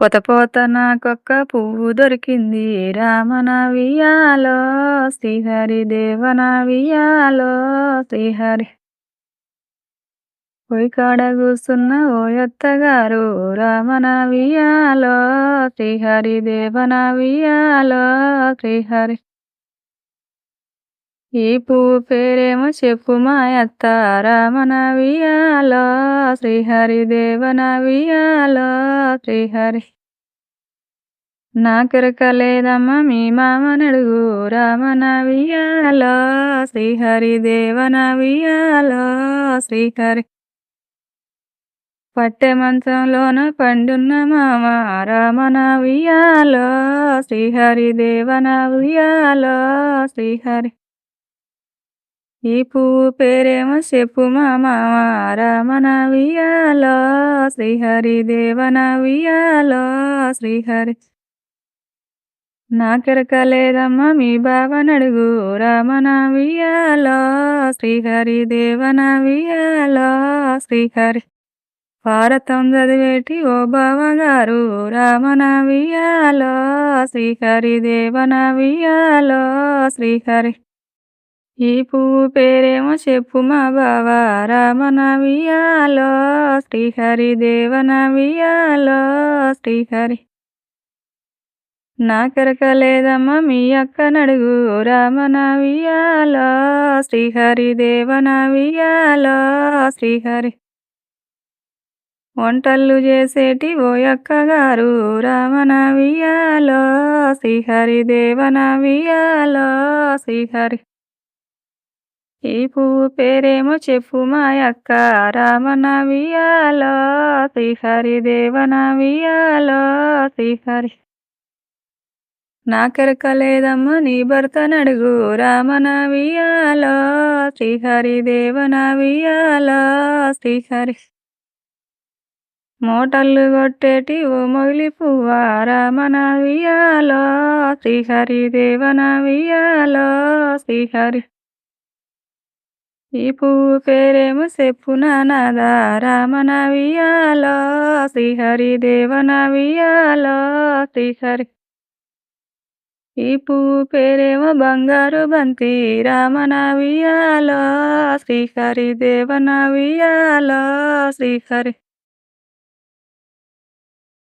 పొతపోత నాకొక్క పువ్వు దొరికింది. రామన వియ్యాలో శ్రీహరి దేవన వియ్యాలో శ్రీహరి. పొయ్యి కాడ కూసున్న ఓ ఎత్తగారు రామన వియ్యాలో శ్రీహరి దేవన వియ్యాలో శ్రీహరి. ఈ పువ్వు పేరేమో చెప్పు మాయత్త రామన వియ్యాలో శ్రీహరి దేవన వియ్యాలో శ్రీహరి. నాకెరక లేదమ్మా మీ మామనడుగు రామన వియ్యాలో శ్రీహరి దేవన శ్రీహరి. పట్టె మంచంలోన పండున్న మామ రామన వియ్యాలో శ్రీహరి దేవన శ్రీహరి. ఈ పువ్వు పేరేమో చెప్పు మామ రామన వియాలో శ్రీహరి దేవన వియాలో శ్రీహరి. నాకెరక లేదమ్మా మీ బావనడుగు రామన వియాలో శ్రీహరి దేవన వియాలో శ్రీహరి. భారతం చదివేటి ఓ బావగారు రామన వియాలో శ్రీహరి దేవన వియాలో శ్రీహరి. ఈ పువ్వు పేరేమో చెప్పు మా బావ. రామనవియాలో శ్రీహరి దేవనవియాలో శ్రీహరి. నాకెరక లేదమ్మా మీ అక్క నడుగు రామనవియాలో శ్రీహరి దేవనవియాలో శ్రీహరి. వంటలు చేసేటి ఓ అక్కగారు. రామన వియ్యాలో శ్రీహరి దేవనవియాలో శ్రీహరి. ఈ పువ్వు పేరేమో చెప్పు మాయక్క. రామనవియాలో శ్రీహరి దేవనవియాలో శ్రీహరి. నాకెరక లేదమ్మ నీ భర్త నడుగు రామనవియాలో శ్రీహరి దేవనవియాలో శ్రీహరి. మోటళ్ళు కొట్టేటి ఓ మొగిలి పువ్వ. రామనవియాలో శ్రీహరి దేవనవియాలో శ్రీహరి. ఈ పువ్వు పేరేమో చెప్పు నానాదా రామన వియ్యాలో శ్రీహరి దేవన వియ్యాలో శ్రీహరి. ఈ పువ్వు పేరేమో బంగారు బంతి రామన వియ్యాలో శ్రీహరి దేవన వియ్యాలో శ్రీహరి.